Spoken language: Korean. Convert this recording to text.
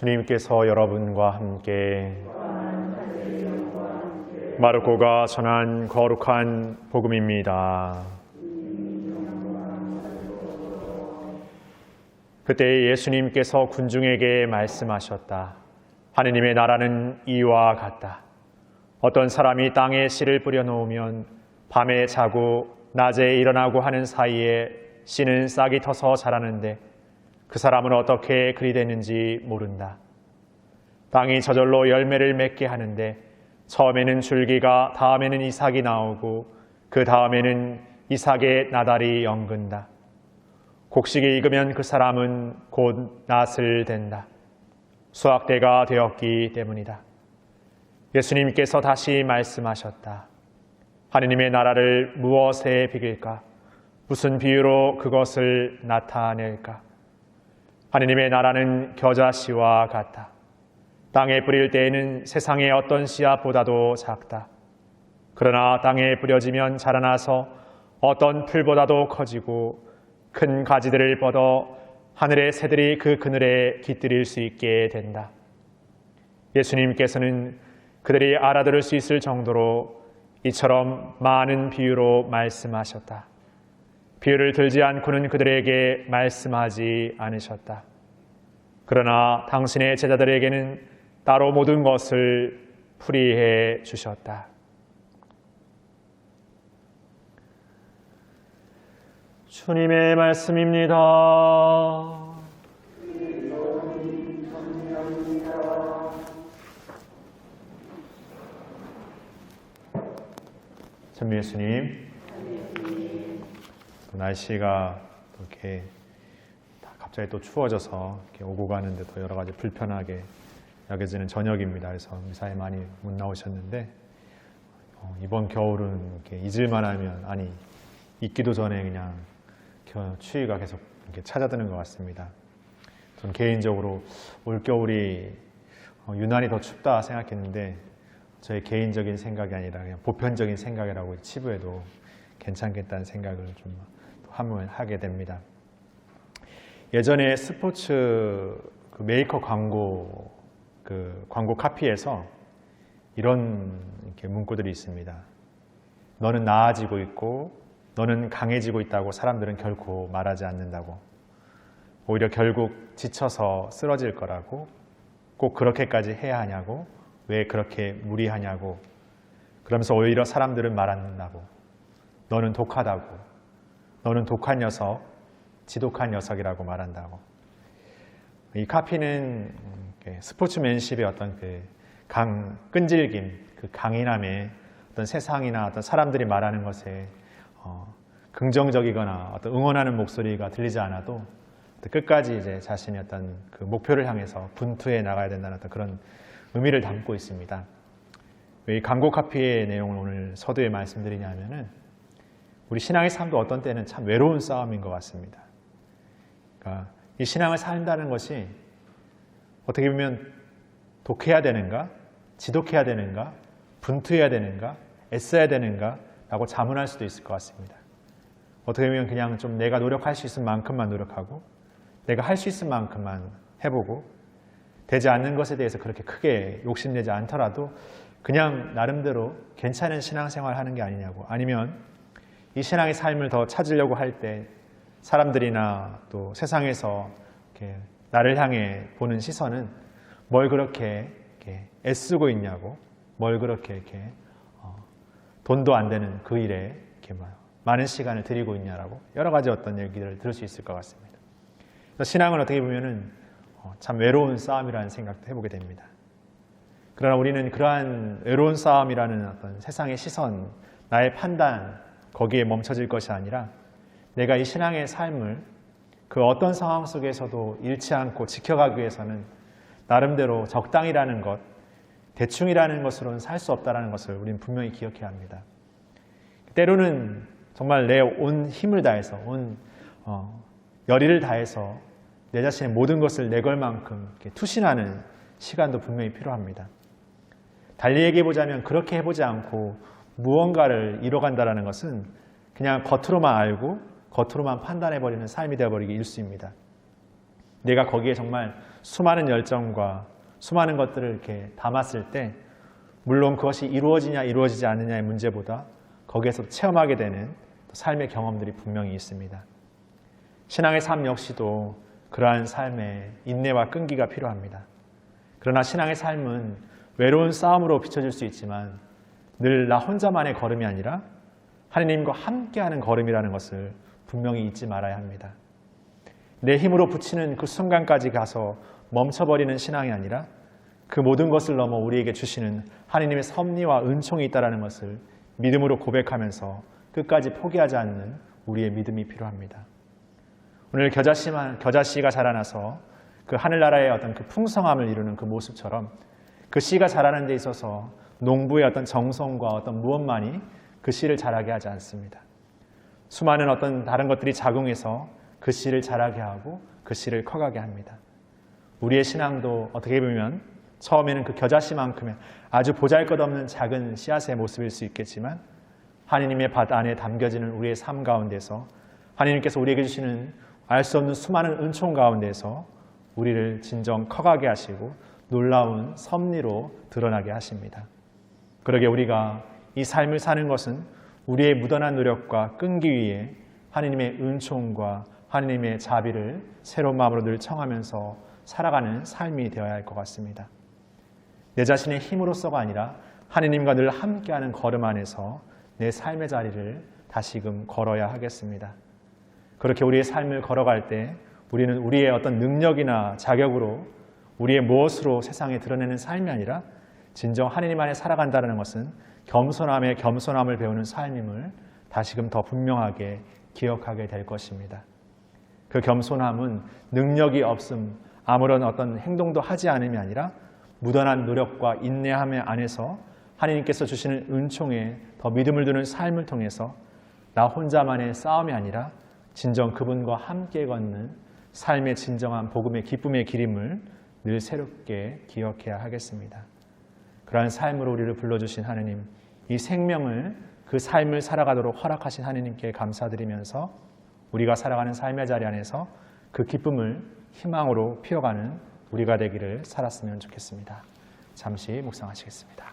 주님께서 여러분과 함께 마르코가 전한 거룩한 복음입니다. 그때 예수님께서 군중에게 말씀하셨다. 하느님의 나라는 이와 같다. 어떤 사람이 땅에 씨를 뿌려 놓으면 밤에 자고 낮에 일어나고 하는 사이에 씨는 싹이 터서 자라는데 그 사람은 어떻게 그리 되는지 모른다. 땅이 저절로 열매를 맺게 하는데 처음에는 줄기가 다음에는 이삭이 나오고 그 다음에는 이삭의 나달이 연근다. 곡식이 익으면 그 사람은 곧 낫을 된다. 수확대가 되었기 때문이다. 예수님께서 다시 말씀하셨다. 하느님의 나라를 무엇에 비길까? 무슨 비유로 그것을 나타낼까? 하느님의 나라는 겨자씨와 같다. 땅에 뿌릴 때에는 세상의 어떤 씨앗보다도 작다. 그러나 땅에 뿌려지면 자라나서 어떤 풀보다도 커지고 큰 가지들을 뻗어 하늘의 새들이 그 그늘에 깃들일 수 있게 된다. 예수님께서는 그들이 알아들을 수 있을 정도로 이처럼 많은 비유로 말씀하셨다. 비유를 들지 않고는 그들에게 말씀하지 않으셨다. 그러나 당신의 제자들에게는 따로 모든 것을 풀이해 주셨다. 주님의 말씀입니다. 전미 예수님, 또 날씨가 또 이렇게 다 갑자기 또 추워져서 오고 가는데 또 여러 가지 불편하게 여겨지는 저녁입니다. 그래서 미사에 많이 못 나오셨는데 어, 이번 겨울은 이렇게 잊을만 하면 아니 잊기도 전에 그냥 겨- 추위가 계속 이렇게 찾아드는 것 같습니다. 전 개인적으로 올 겨울이 어, 유난히 더 춥다 생각했는데 저의 개인적인 생각이 아니라 그냥 보편적인 생각이라고 치부해도 괜찮겠다는 생각을 좀 하게 됩니다. 예전에 스포츠 그 메이커 광고 그 광고 카피에서 이런 문구들이 있습니다. 너는 나아지고 있고 너는 강해지고 있다고 사람들은 결코 말하지 않는다고. 오히려 결국 지쳐서 쓰러질 거라고 꼭 그렇게까지 해야 하냐고 왜 그렇게 무리하냐고 그러면서 오히려 사람들은 말한다고 너는 독하다고 너는 독한 녀석 지독한 녀석이라고 말한다고 이 카피는 스포츠맨십의 어떤 그 강, 끈질김, 그 강인함의 어떤 세상이나 어떤 사람들이 말하는 것에 어, 긍정적이거나 어떤 응원하는 목소리가 들리지 않아도 끝까지 이제 자신의 어떤 그 목표를 향해서 분투해 나가야 된다는 어떤 그런 의미를 담고 있습니다. 왜이 광고 카피의 내용을 오늘 서두에 말씀드리냐면은 우리 신앙의 삶도 어떤 때는 참 외로운 싸움인 것 같습니다. 그러니까 이 신앙을 산다는 것이 어떻게 보면 독해야 되는가, 지독해야 되는가, 분투해야 되는가, 애써야 되는가 라고 자문할 수도 있을 것 같습니다. 어떻게 보면 그냥 좀 내가 노력할 수 있을 만큼만 노력하고 내가 할 수 있을 만큼만 해보고 되지 않는 것에 대해서 그렇게 크게 욕심내지 않더라도 그냥 나름대로 괜찮은 신앙생활 하는 게 아니냐고 아니면 이 신앙의 삶을 더 찾으려고 할 때 사람들이나 또 세상에서 나를 향해 보는 시선은 뭘 그렇게 애쓰고 있냐고 뭘 그렇게 이렇게 어, 돈도 안 되는 그 일에 이렇게 막 많은 시간을 들이고 있냐라고 여러 가지 어떤 얘기들을 들을 수 있을 것 같습니다. 신앙은 어떻게 보면은 어, 참 외로운 싸움이라는 생각도 해보게 됩니다. 그러나 우리는 그러한 외로운 싸움이라는 어떤 세상의 시선, 나의 판단 거기에 멈춰질 것이 아니라 내가 이 신앙의 삶을 그 어떤 상황 속에서도 잃지 않고 지켜가기 위해서는 나름대로 적당이라는 것, 대충이라는 것으로는 살 수 없다는 것을 우리는 분명히 기억해야 합니다. 때로는 정말 내 온 힘을 다해서, 온 어, 열의를 다해서 내 자신의 모든 것을 내걸 만큼 투신하는 시간도 분명히 필요합니다. 달리 얘기해 보자면 그렇게 해보지 않고 무언가를 이뤄간다는 것은 그냥 겉으로만 알고 겉으로만 판단해 버리는 삶이 되어버리기 일수입니다. 내가 거기에 정말 수많은 열정과 수많은 것들을 이렇게 담았을 때 물론 그것이 이루어지냐 이루어지지 않느냐의 문제보다 거기에서 체험하게 되는 삶의 경험들이 분명히 있습니다. 신앙의 삶 역시도 그러한 삶에 인내와 끈기가 필요합니다. 그러나 신앙의 삶은 외로운 싸움으로 비춰질 수 있지만 늘 나 혼자만의 걸음이 아니라 하나님과 함께하는 걸음이라는 것을 분명히 잊지 말아야 합니다. 내 힘으로 붙이는 그 순간까지 가서 멈춰버리는 신앙이 아니라 그 모든 것을 넘어 우리에게 주시는 하나님의 섭리와 은총이 있다는 것을 믿음으로 고백하면서 끝까지 포기하지 않는 우리의 믿음이 필요합니다. 오늘 겨자씨만, 겨자씨가 자라나서 그 하늘나라의 어떤 그 풍성함을 이루는 그 모습처럼 그 씨가 자라는 데 있어서 농부의 어떤 정성과 어떤 무엇만이 그 씨를 자라게 하지 않습니다. 수많은 어떤 다른 것들이 작용해서 그 씨를 자라게 하고 그 씨를 커가게 합니다. 우리의 신앙도 어떻게 보면 처음에는 그 겨자씨만큼의 아주 보잘것없는 작은 씨앗의 모습일 수 있겠지만 하나님의 밭 안에 담겨지는 우리의 삶 가운데서 하나님께서 우리에게 주시는 알 수 없는 수많은 은총 가운데서 우리를 진정 커가게 하시고 놀라운 섭리로 드러나게 하십니다. 그러게 우리가 이 삶을 사는 것은 우리의 무던한 노력과 끈기 위에 하나님의 은총과 하나님의 자비를 새로운 마음으로 늘 청하면서 살아가는 삶이 되어야 할 것 같습니다. 내 자신의 힘으로서가 아니라 하나님과 늘 함께하는 걸음 안에서 내 삶의 자리를 다시금 걸어야 하겠습니다. 그렇게 우리의 삶을 걸어갈 때 우리는 우리의 어떤 능력이나 자격으로 우리의 무엇으로 세상에 드러내는 삶이 아니라 진정 하나님 안에 살아간다는 것은 겸손함에 겸손함을 배우는 삶임을 다시금 더 분명하게 기억하게 될 것입니다. 그 겸손함은 능력이 없음, 아무런 어떤 행동도 하지 않음이 아니라 무던한 노력과 인내함의 안에서 하나님께서 주시는 은총에 더 믿음을 두는 삶을 통해서 나 혼자만의 싸움이 아니라 진정 그분과 함께 걷는 삶의 진정한 복음의 기쁨의 기림을 늘 새롭게 기억해야 하겠습니다. 그러한 삶으로 우리를 불러주신 하느님, 이 생명을 그 삶을 살아가도록 허락하신 하느님께 감사드리면서 우리가 살아가는 삶의 자리 안에서 그 기쁨을 희망으로 피워가는 우리가 되기를 살았으면 좋겠습니다. 잠시 묵상하시겠습니다.